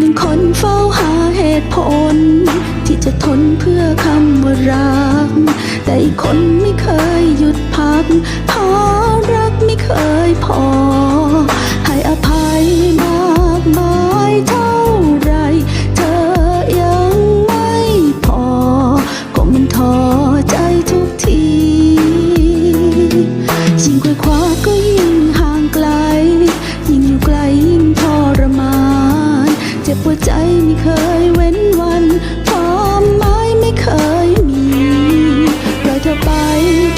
หนึ่งคนเฝ้าหาเหตุผล ที่จะทนเพื่อคำว่ารัก แต่อีกคนไม่เคยหยุดพักเพราะรักไม่เคยพอ ให้อภัย เจ็บปวใจไม่เคยเว้นวันความหมายไม่เคยมีปล่อยเธอไป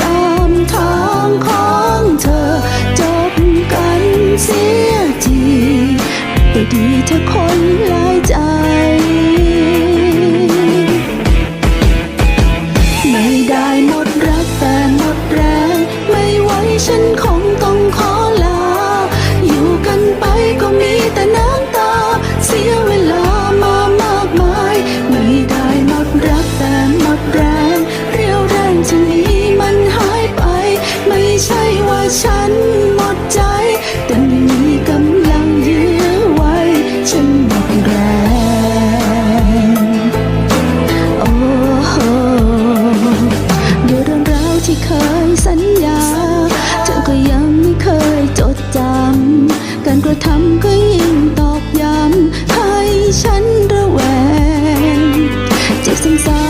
ตามทางของเธอ จบกันเสียทีไปดีเธอคนหลายใจไม่ได้ ทำก็ยิ่งตอกย้ำให้ฉันระแวงเจ็บซ้ำ